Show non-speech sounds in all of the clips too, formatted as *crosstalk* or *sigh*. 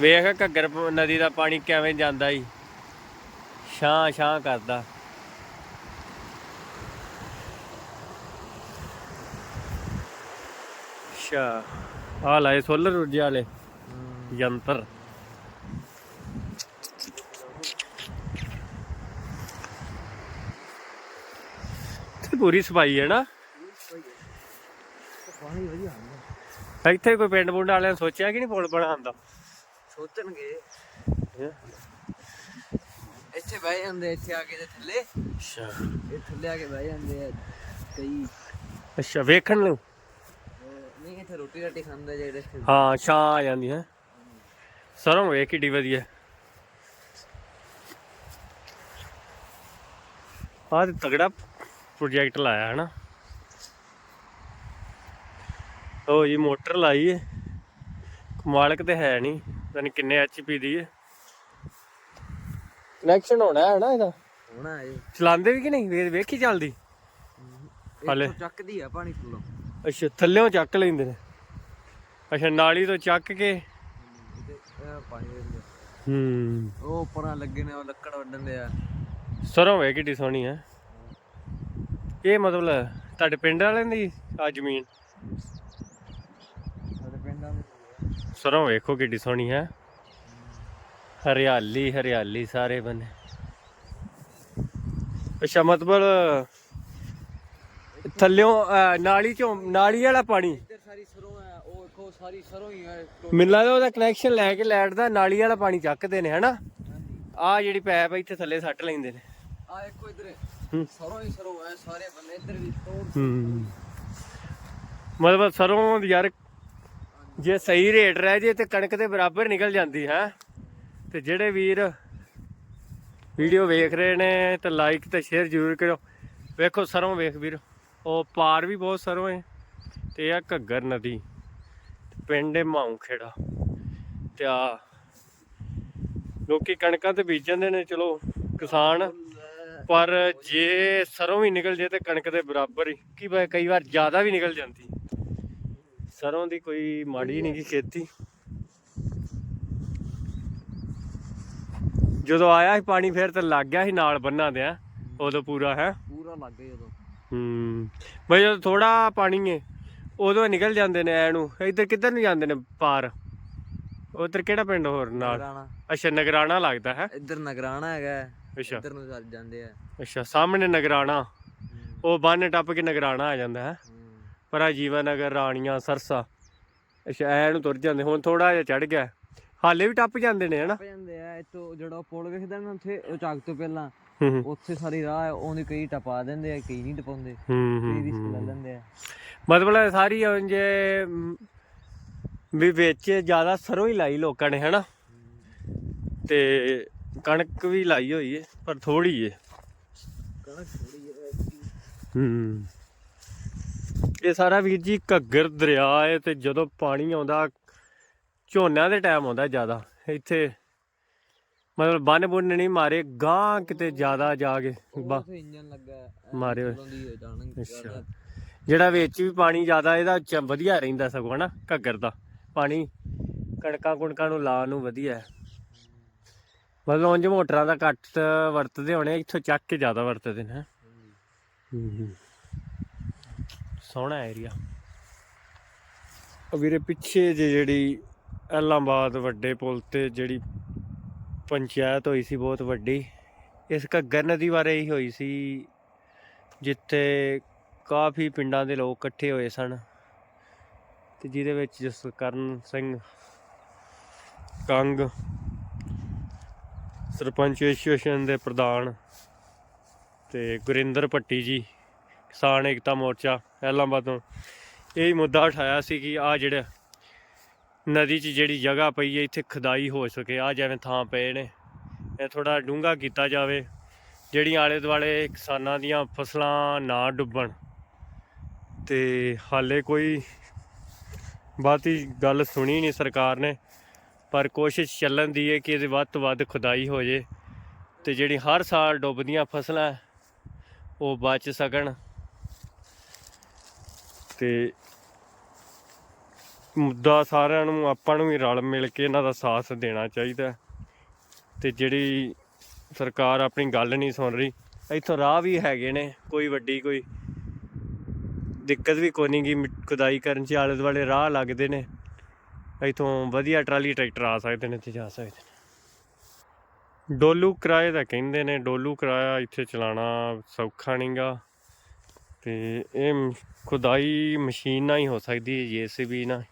ਵੇਖ ਘੱਗਰ ਨਦੀ ਦਾ ਪਾਣੀ ਕਿਵੇਂ ਜਾਂਦਾ ਈ। ਛਾਂ ਛਾਂ ਕਰਦਾ। ਅੱਛਾ ਆ ਲਾਏ ਸੋਲਰ ਊਰਜਾ ਵਾਲੇ ਯੰਤਰ। ਤੇ ਪੂਰੀ ਸਫ਼ਾਈ ਹੈ ਨਾ? ਪਾਣੀ ਵਧੀਆ ਆਉਂਦਾ ਇੱਥੇ ਕੋਈ ਪਿੰਡ ਪੁੰਡ ਵਾਲਿਆਂ ਨੇ ਸੋਚਿਆ ਕਿ ਨਹੀਂ ਪੁਲ ਬਣਾਉਣ ਦਾ? ਸੋਚਣਗੇ। ਇੱਥੇ ਬਹਿ ਜਾਂਦੇ ਇੱਥੇ ਆ ਕੇ ਤੇ ਥੱਲੇ। ਅੱਛਾ। ਇਹ ਥੱਲੇ ਆ ਕੇ ਬਹਿ ਜਾਂਦੇ ਆ ਕਈ। ਅੱਛਾ ਵੇਖਣ ਨੂੰ? ਨਹੀਂ ਇੱਥੇ ਰੋਟੀ ਰਾਟੀ ਖਾਂਦੇ ਜਿਹੜੇ ਹਾਂ ਛਾਂ ਆ ਜਾਂਦੀ ਹੈ। ਸਰੋਂ ਵੇਖ ਕਿੱਡੀ ਵਧੀਆ। ਆਹ ਤੇ ਤਗੜਾ ਪ੍ਰੋਜੈਕਟ ਲਾਇਆ ਹੈ ਨਾ ਉਹ ਜੀ ਮੋਟਰ ਲਾਈ ਹੈ ਮਾਲਕ ਤੇ ਹੈ ਨਹੀਂ। ਪਤਾ ਨਹੀਂ ਕਿੰਨੇ ਐਚਪੀ ਦੀ ਹੈ ਕਨੈਕਸ਼ਨ ਹੋਣਾ ਹੈ ਨਾ ਇਹਦਾ? ਹੋਣਾ ਇਹ ਚਲਾਉਂਦੇ ਵੀ ਕਿ ਨਹੀਂ? ਵੇ- ਵੇਖੀ ਚੱਲਦੀ। ਹਾਲੇ। ਚੱਕਦੀ ਆ ਪਾਣੀ ਥੱਲੋਂ ਅੱਛਾ ਥੱਲੇੋਂ ਚੱਕ ਲੈਂਦੇ ਨੇ। ਅੱਛਾ ਨਾਲੀ ਤੋਂ ਚੱਕ ਕੇ। ਹੂੰ। ਉਹ ਉੱਪਰਾਂ ਲੱਗੇ ਨੇ ਉਹ ਲੱਕੜ ਵੱਢਣ ਦੇ ਆ। ਸਰੋਂ ਵੇ ਕਿੱਡੀ ਸੋਹਣੀ ਹੈ ਇਹ ਮਤਲਬ ਤੁਹਾਡੇ ਪਿੰਡ ਵਾਲਿਆਂ ਦੀ ਆ ਜ਼ਮੀਨ? ਸਾਡੇ ਪਿੰਡਾਂ ਦੇ ਸਰੋਂ ਵੇਖੋ ਕਿੱਡੀ ਸੋਹਣੀ ਹੈ। ਹਰਿਆਲੀ ਹਰਿਆਲੀ ਸਾਰੇ ਬੰਨੇ। ਅੱਛਾ ਮਤਲਬ ਥੱਲਿਓਂ ਅਹ, ਨਾਲੀ ਚੋਂ ਨਾਲੀ ਵਾਲਾ ਪਾਣੀ? ਇੱਧਰ ਸਾਰੀ ਸਰੋਂ ਆ ਉਹ ਵੇਖੋ ਸਾਰੀ ਸਰੋਂ ਹੀ ਆ ਮੈਨੂੰ ਲੱਗਦਾ ਉਹਦਾ ਕਨੈਕਸ਼ਨ ਲੈ ਕੇ ਲਾਈਟ ਦਾ ਨਾਲੀ ਵਾਲਾ ਪਾਣੀ ਚੱਕਦੇ ਨੇ ਹਨਾ? ਆ ਜਿਹੜੀ ਪੈਪ ਇੱਥੇ ਥੱਲੇ ਸੱਟ ਲੈਂਦੇ ਨੇ। ਆ ਇੱਕੋ ਇੱਧਰ। ਹੂੰ। ਸਰੋਂ ਹੀ ਸਰੋਂ ਆ ਸਾਰੇ ਬੰਨੇ ਇੱਧਰ ਵੀ ਤੋੜ ਹੂੰ। ਮਤਲਬ ਸਰੋਂ ਦੀ ਯਾਰ ਜੇ ਸਹੀ ਰੇਟ ਰਹਿ ਜੇ ਤੇ ਕਣਕ ਦੇ ਬਰਾਬਰ ਨਿਕਲ ਜਾਂਦੀ, ਹੈ? ਤੇ ਜਿਹੜੇ ਵੀਰ ਵੀਡੀਓ ਵੇਖ ਰਹੇ ਨੇ ਤਾਂ ਲਾਈਕ ਤੇ ਸ਼ੇਅਰ ਜ਼ਰੂਰ ਕਰੋ ਵੇਖੋ ਸਰੋਂ ਵੇਖ ਵੀਰ, ਉਹ ਪਾਰ ਵੀ ਬਹੁਤ ਸਰੋਂ ਹੈ ਤੇ ਆ ਘੱਗਰ ਨਦੀ, ਪਿੰਡ ਹੈ ਮਾਊ ਖੇੜਾ ਤੇ ਆ ਲੋਕੀ ਕਣਕਾਂ ਤੇ ਬੀਜ ਜਾਂਦੇ ਨੇ, ਚਲੋ ਕਿਸਾਨ, ਪਰ ਜੇ ਸਰੋਂ ਵੀ ਨਿਕਲ ਜੇ ਤੇ ਕਣਕ ਦੇ ਬਰਾਬਰ ਹੀ, ਕੀ ਪਤਾ ਕਈ ਵਾਰ ਜ਼ਿਆਦਾ ਵੀ ਨਿਕਲ ਜਾਂਦੀ। ਸਰੋਂ ਦੀ ਕੋਈ ਮਾੜੀ ਨਹੀਂ ਕੀ ਖੇਤੀ। ਜਦੋਂ ਆਇਆ ਸੀ ਪਾਣੀ ਫਿਰ ਤਾਂ ਲੱਗ ਗਿਆ ਸੀ ਨਾਲ ਬੰਨਾਂ ਦੇ ਆ ਉਦੋਂ ਪੂਰਾ ਹੈ। ਪੂਰਾ ਲੱਗ ਗਿਆ ਜਦੋਂ ਹੂੰ। ਬਈ ਜਦੋਂ ਥੋੜਾ ਪਾਣੀ ਹੈ ਉਦੋਂ ਨਿਕਲ ਜਾਂਦੇ ਨੇ ਐ ਨੂੰ। ਇੱਧਰ ਕਿੱਧਰ ਨੂੰ ਜਾਂਦੇ ਨੇ ਪਾਰ? ਉਧਰ ਕਿਹੜਾ ਪਿੰਡ ਹੋਰ ਨਾਲ? ਨਗਰਾਣਾ। ਅੱਛਾ ਨਗਰਾਣਾ ਲੱਗਦਾ ਹੈ। ਇੱਧਰ ਨਗਰਾਣਾ ਹੈਗਾ ਅੱਛਾ। ਇੱਧਰ ਨੂੰ ਚੱਲ ਜਾਂਦੇ ਆ। ਅੱਛਾ ਸਾਹਮਣੇ ਨਗਰਾਣਾ। ਉਹ ਬੰਨ ਟੱਪ ਕੇ ਨਗਰਾਣਾ ਆ ਜਾਂਦਾ ਹੈ। ਹੂੰ। ਪਰ ਆ ਜੀਵਾ ਨਗਰ ਰਾਣੀਆਂ ਸਰਸਾ ਅੱਛਾ ਐ ਨੂੰ ਤੁਰ ਜਾਂਦੇ ਹੁਣ ਥੋੜਾ ਜਿਹਾ ਚੜ ਗਿਆ। ਹਾਲੇ ਵੀ ਟੱਪ ਜਾਂਦੇ ਨੇ ਹਨਾ? ਟੱਪ ਜਾਂਦੇ ਆ ਇੱਥੋਂ ਜਿਹੜਾ ਪੁਲ ਵੇਖਦਾ ਨਾ ਉੱਥੇ ਉਹ ਚੱਕ ਤੋਂ ਪਹਿਲਾਂ ਉੱਥੇ ਸਾਰੀ ਰਾਹ ਹੈ, ਉਹਦੇ ਕਈ ਟਪਾ ਦਿੰਦੇ ਆ ਕਈ ਨਹੀਂ ਟਪਾਉਂਦੇ। ਹੂੰ ਕਈ ਰਿਸਕ ਲੈ ਹੂੰ ਲੈਂਦੇ ਆ। ਮਤਲਬ ਸਾਰੀ ਮ, ਵੀ ਵਿੱਚ ਜ਼ਿਆਦਾ ਸਰੋਂ ਹੀ ਲਾਈ ਲੋਕਾਂ ਨੇ ਹਨਾ? ਤੇ ਕਣਕ ਵੀ ਲਾਈ ਹੋਈ ਏ ਪਰ ਥੋੜੀ ਏ। ਕਣਕ ਥੋੜੀ ਹੈ ਹੂੰ। ਇਹ ਸਾਰਾ ਵੀਰ ਜੀ ਘੱਗਰ ਦਰਿਆ ਏ ਤੇ ਜਦੋਂ ਪਾਣੀ ਆਉਂਦਾ ਝੋਨਿਆਂ ਦੇ ਟਾਈਮ ਆਉਂਦਾ ਜ਼ਿਆਦਾ। ਇੱਥੇ ਮਤਲਬ ਬੰਨ ਬੁੰਨ ਨਹੀਂ ਮਾਰੇ ਗਾਂ ਕਿਤੇ ਜ਼ਿਆਦਾ ਜਾ ਕੇ ਹੈ, ਮਾਰੇ ਹੈ ਅੱਛਾ। ਜਿਹੜਾ ਵਿੱਚ ਵੀ ਪਾਣੀ ਜ਼ਿਆਦਾ ਇਹਦਾ ਵਧੀਆ ਰਹਿੰਦਾ ਸਗੋਂ ਹਨਾ ਘੱਗਰ ਦਾ। ਪਾਣੀ ਕਣਕਾਂ ਕੁਣਕਾਂ ਨੂੰ ਲਾਉਣ ਨੂੰ ਵਧੀਆ ਹੈ। ਮਤਲਬ ਉਂਝ ਮੋਟਰਾਂ ਦਾ ਘੱਟ ਵਰਤਦੇ ਹੋਣੇ ਇੱਥੋਂ ਚੱਕ ਕੇ ਜ਼ਿਆਦਾ ਵਰਤਦੇ ਨੇ ਹੈਂ। ਸੋਹਣਾ ਏਰੀਆ ਵੀਰੇ ਪਿੱਛੇ ਜੇ ਜਿਹੜੀ ਐਲਾਬਾਦ ਵੱਡੇ ਪੁਲ ਤੇ ਜਿਹੜੀ ਪੰਚਾਇਤ ਹੋਈ ਸੀ ਬਹੁਤ ਵੱਡੀ, ਇਸ ਘੱਗਰ ਨਦੀ ਬਾਰੇ ਹੀ ਹੋਈ ਸੀ ਜਿੱਥੇ ਕਾਫੀ ਪਿੰਡਾਂ ਦੇ ਲੋਕ ਇਕੱਠੇ ਹੋਏ ਸਨ ਤੇ ਜਿਹਦੇ ਵਿੱਚ ਜਸਕਰਨ ਸਿੰਘ, ਕੰਗ, ਸਰਪੰਚ ਐਸੋਸੀਏਸ਼ਨ ਦੇ ਪ੍ਰਧਾਨ ਤੇ ਗੁਰਿੰਦਰ ਭੱਟੀ ਜੀ ਕਿਸਾਨ ਏਕਤਾ ਮੋਰਚਾ ਐਲਾਂਬਾਦ ਤੋਂ ਇਹ ਮੁੱਦਾ ਉਠਾਇਆ ਸੀ ਕਿ ਆ ਜਿਹੜਾ ਨਦੀ 'ਚ ਜਿਹੜੀ ਜਗ੍ਹਾ ਪਈ ਹੈ, ਇੱਥੇ ਖਦਾਈ ਹੋ ਸਕੇ। ਆ ਜਿਵੇਂ ਥਾਂ ਪਏ ਨੇ। ਇਹ ਥੋੜਾ ਡੂੰਘਾ ਕੀਤਾ ਜਾਵੇ, ਜਿਹੜੀਆਂ ਆਲੇ ਦੁਆਲੇ ਕਿਸਾਨਾਂ ਦੀਆਂ ਫਸਲਾਂ ਨਾ ਡੁੱਬਣ। ਤੇ ਹਾਲੇ ਕੋਈ ਬਾਤੀ ਗੱਲ ਸੁਣੀ ਨਹੀਂ ਸਰਕਾਰ ਨੇ, ਪਰ ਕੋਸ਼ਿਸ਼ ਚੱਲਣ ਦੀ ਹੈ ਕਿ ਇਹਦੇ ਵੱਧ ਤੋਂ ਵੱਧ ਖੁਦਾਈ ਹੋ ਜੇ ਤੇ ਜਿਹੜੀ ਹਰ ਸਾਲ ਡੁੱਬਦੀਆਂ ਫਸਲਾਂ, ਉਹ ਬਚ ਸਕਣ। ਤੇ ਮੁੱਦਾ ਸਾਰਿਆਂ ਨੂੰ, ਆਪਾਂ ਨੂੰ ਵੀ ਰਲ ਮਿਲ ਕੇ ਇਹਨਾਂ ਦਾ ਸਾਥ ਦੇਣਾ ਚਾਹੀਦਾ ਹੈ। ਤੇ ਜਿਹੜੀ ਸਰਕਾਰ ਆਪਣੀ ਗੱਲ ਨਹੀਂ ਸੁਣ ਰਹੀ, ਇੱਥੋਂ ਰਾਹ ਵੀ ਹੈਗੇ ਨੇ, ਕੋਈ ਵੱਡੀ ਕੋਈ ਦਿੱਕਤ ਵੀ ਕੋਈ ਨਹੀਂ ਗੀ ਖੁਦਾਈ ਕਰਨ ਚ ਆਲੇ ਦੁਆਲੇ ਰਾਹ ਲੱਗਦੇ ਨੇ। ਇੱਥੋਂ ਵਧੀਆ ਟਰਾਲੀ, ਟਰੈਕਟਰ ਆ ਸਕਦੇ ਨੇ ਤੇ ਜਾ ਸਕਦੇ ਨੇ। ਡੋਲੂ ਕਿਰਾਏ ਦਾ ਕਹਿੰਦੇ ਨੇ, ਡੋਲੂ ਕਿਰਾਇਆ ਇੱਥੇ ਚਲਾਉਣਾ ਸੌਖਾ ਨਹੀਂਗਾ ਤੇ ਇਹ ਖੁਦਾਈ ਮਸ਼ੀਨ ਨਾਲ ਹੀ ਹੋ ਸਕਦੀ ਹੈ ਜੀਸੀਬੀ ਨਾਲ।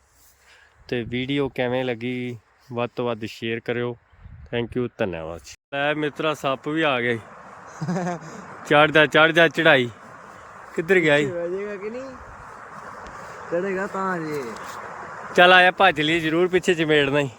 ਤੇ ਵੀਡੀਓ ਕਿਵੇਂ ਲੱਗੀ ਵੱਧ ਤੋਂ ਵੱਧ ਸ਼ੇਅਰ ਕਰਿਓ। ਥੈਂਕ ਯੂ ਧੰਨਵਾਦ। ਜੀ। ਲੈ ਮਿੱਤਰਾ ਸੱਪ ਵੀ ਆ ਗਏ *laughs* ਚੜਦਾ ਚੜਦਾ ਚੜਾਈ ਕਿੱਧਰ ਗਿਆ ਈ? ਵਜੇਗਾ ਕਿ ਨਹੀਂ? ਚੜੇਗਾ ਤਾਂ ਜੀ। ਚੱਲ ਆਇਆ ਭੱਜ ਲਈ ਜ਼ਰੂਰ ਪਿੱਛੇ ਚਮੇੜਨਾ ਹੀ